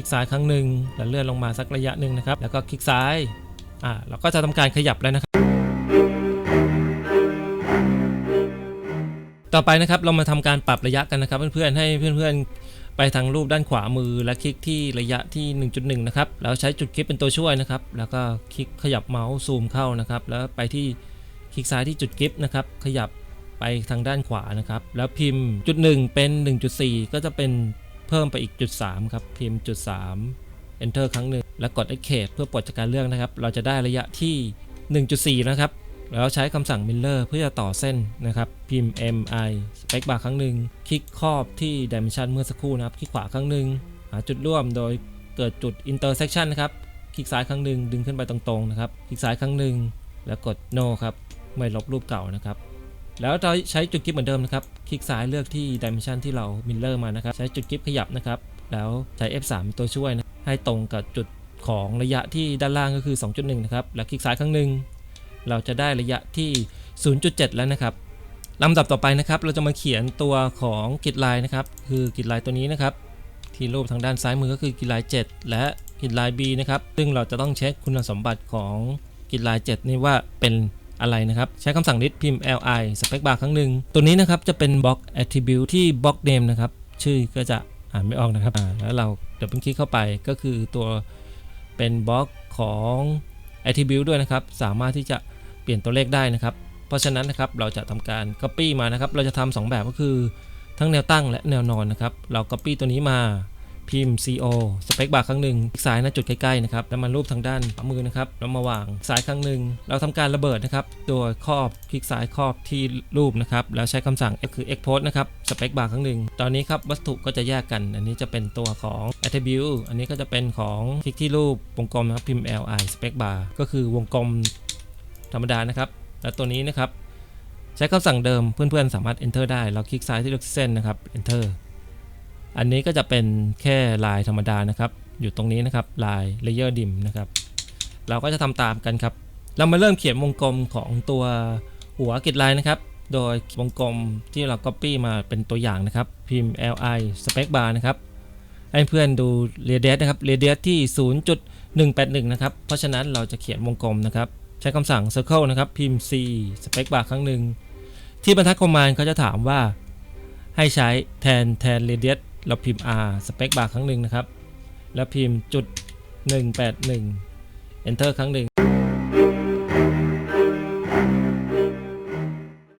ลิกซ้ายครั้งหนึ่งแล้วเลื่อนลงมาสักระยะหนึ่งนะครับ แล้วก็คลิกซ้ายอ่าเราก็จะทำการขยับแล้วนะครับ ต่อไปนะครับเรามาทำการปรับระยะกันนะครับ เพื่อนๆให้เพื่อนๆ ไปทางรูปด้านขวามือและคลิกที่ระยะที่ 1.1 นะครับแล้วใช้จุดคลิกเป็นตัวช่วยนะครับ แล้วก็คลิกขยับเมาส์ซูมเข้านะครับ แล้วไปที่คลิกซ้ายที่จุดคลิกนะครับ ขยับไปทางด้านขวานะครับ แล้วพิมพ์จุด1เป็น 1.4 ก็จะเป็น เพิ่มไปอีกจุด3ครับพิมพ์จุด3 enter ครั้งหนึ่งแล้วกด escape เพื่อปลดจากการเลือกนะครับ เราจะได้ระยะที่ 1.4 นะครับ แล้วใช้คำสั่ง Miller เพื่อต่อเส้นนะครับ พิมพ์ mi space bar ครั้งหนึ่งคลิกครอบที่ dimension เมื่อสักครู่นะครับ คลิกขวาครั้งหนึ่งหาจุดร่วมโดยเกิดจุด intersection นะครับคลิกซ้ายครั้งหนึ่งดึงขึ้นไปตรงๆนะครับ คลิกซ้ายครั้งหนึ่งแล้วกด no ครับไม่ลบรูปเก่านะครับ แล้วเราใช้จุดกิ๊บเหมือนเดิมนะครับ คลิกซ้ายเลือกที่ dimension ที่เรา Miller มานะครับ ใช้จุดกิ๊บขยับนะครับ แล้วใช้ F3 เป็นตัวช่วยนะ ให้ตรงกับจุดของระยะที่ด้านล่างก็คือ 2.1 นะครับ แล้วคลิกซ้ายครั้งหนึ่ง เราจะได้ระยะที่ 0.7 แล้วนะครับลำดับต่อไปนะครับ เราจะมาเขียนตัวของกิจลายนะครับ คือกิจลายตัวนี้นะครับ ที่รูปทางด้านซ้ายมือก็คือกิจลาย 7 และกิจลาย B นะครับ ซึ่งเราจะต้องเช็คคุณสมบัติของกิจลาย 7 นี่ว่าเป็น อะไรนะครับ ใช้คำสั่ง list พิมพ์ li space bar ครั้งหนึ่งตัวนี้นะครับจะเป็นบล็อก attribute ที่บล็อก name นะครับ ชื่อก็จะอ่านไม่ออกนะครับแล้วเราเดี๋ยวเป็นคลิกเข้าไปก็คือตัวเป็นบล็อกของ attribute ด้วยนะครับ สามารถที่จะเปลี่ยนตัวเลขได้นะครับ เพราะฉะนั้นนะครับเราจะทำการ copy มานะครับ เราจะทำสองแบบก็คือทั้งแนวตั้งและแนวนอนนะครับ เรา copy ตัวนี้มา พิมพ์ co space bar ครั้งหนึ่งคลิกซ้ายนะจุดใกล้ๆนะครับแล้วมารูปทางด้านขวามือนะครับแล้วมาวางซ้ายครั้งหนึ่งเราทำการระเบิดนะครับโดยครอบคลิกซ้ายครอบที่รูปนะครับแล้วใช้คำสั่ง F คือ export นะครับ space bar ครั้งหนึ่งตอนนี้ครับวัตถุก็จะแยกกัน อันนี้จะเป็นตัวของ attribute อันนี้ก็จะเป็นของคลิกที่รูปวงกลมนะครับพิมพ์ li space bar ก็คือวงกลมธรรมดานะครับ และตัวนี้นะครับ ใช้คำสั่งเดิมเพื่อนๆ สามารถ enter ได้ เราคลิกซ้ายที่เลือกเส้นนะครับ enter อันนี้ก็จะเป็นแค่ลายธรรมดานะครับ อยู่ตรงนี้นะครับลาย layer dim นะครับ เราก็จะทำตามกันครับ เรามาเริ่มเขียนวงกลมของตัวหัวกิจลายนะครับ โดยวงกลมที่เรา copy มาเป็นตัวอย่างนะครับ พิมพ์ li space bar นะครับให้เพื่อนดู radius นะครับ radius ที่ 0.181 นะครับ เพราะฉะนั้นเราจะเขียนวงกลมนะครับ ใช้คำสั่ง circle นะครับ พิมพ์ c space bar ครั้งหนึ่ง ที่บรรทัดคอมมานด์เขาจะถามว่า ให้ใช้แทนแทน radius เเราพิมพ์ r สเปคบาร์ครั้งหนึ่งนะครับ แล้วพิมพ์จุด181 enter ครั้งหนึ่ง